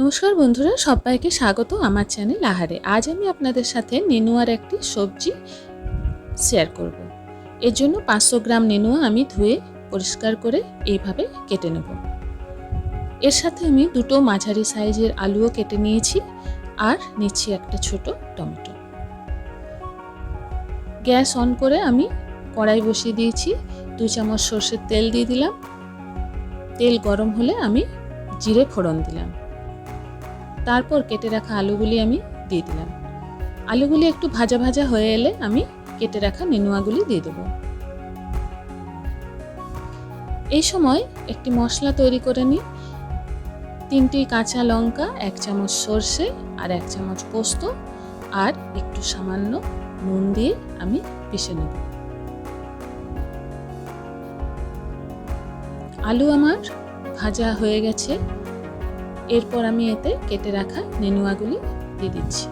নমস্কার বন্ধুরা, সবাইকে স্বাগত আমার চ্যানেল আহারে। আজ আমি আপনাদের সাথে নেনুয়ার একটি সবজি শেয়ার করব। এর জন্য পাঁচশো গ্রাম নেনুয়া আমি ধুয়ে পরিষ্কার করে এইভাবে কেটে নেব। এর সাথে আমি দুটো মাঝারি সাইজের আলুও কেটে নিয়েছি আর নিচ্ছি একটা ছোট টমেটো। গ্যাস অন করে আমি কড়াই বসিয়ে দিয়েছি, দু চামচ সর্ষের তেল দিয়ে দিলাম। তেল গরম হলে আমি জিরে ফোড়ন দিলাম। তারপর কেটে রাখা আলুগুলি আমি দিয়ে দিলাম। আলুগুলি একটু ভাজা ভাজা হয়ে এলে আমি কেটে রাখা নেনুয়াগুলি দিয়ে দেবো। এই সময় একটি মশলা তৈরি করে নিই। তিনটি কাঁচা লঙ্কা, এক চামচ সর্ষে আর এক চামচ পোস্ত আর একটু সামান্য নুন দিয়ে আমি পিষে নেব। আলু আমার ভাজা হয়ে গেছে। এরপর আমি এতে কেটে রাখা নেনুয়াগুলি দিয়ে দিচ্ছি।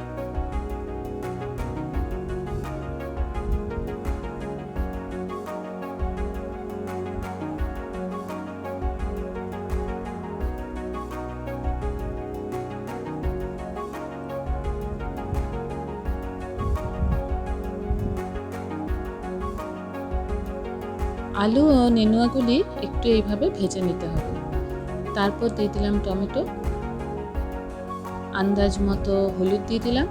আলু ও নেনুয়াগুলি একটু এইভাবে ভেজে নিতে হবে। তারপর দিয়ে দিলাম টমেটো। আন্দাজ মতো হলুদ দিয়ে দিলাম।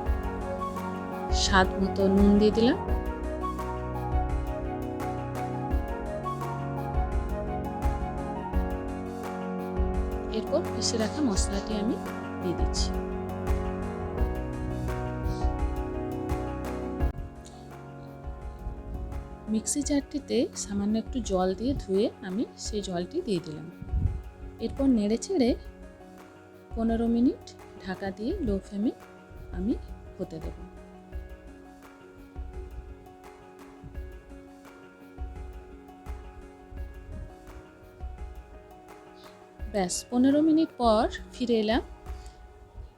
স্বাদ মতো নুন দিয়ে দিলাম। এরপর পিষে রাখা মশলাটি আমি দিয়ে দিচ্ছি। মিক্সি জারটিতে সামান্য একটু জল দিয়ে ধুয়ে আমি সেই জলটি দিয়ে দিলাম। এরপর নেড়ে চেড়ে পনেরো মিনিট ঢাকা দিয়ে লো ফ্লেমে আমি হতে দেব। ব্যাস, পনেরো মিনিট পর ফিরে এলাম।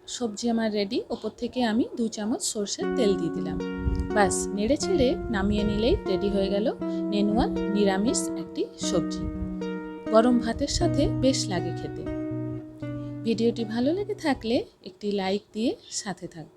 সবজি আমার রেডি ওপর থেকে আমি দু চামচ সর্ষের তেল দিয়ে দিলাম। ব্যাস, নেড়ে ছেড়ে নামিয়ে নিলেই রেডি হয়ে গেল নেনুয়ার নিরামিষ একটি সবজি। গরম ভাতের সাথে বেশ লাগে খেতে। ভিডিওটি ভালো লেগে থাকলে একটি লাইক দিয়ে সাথে থাকবে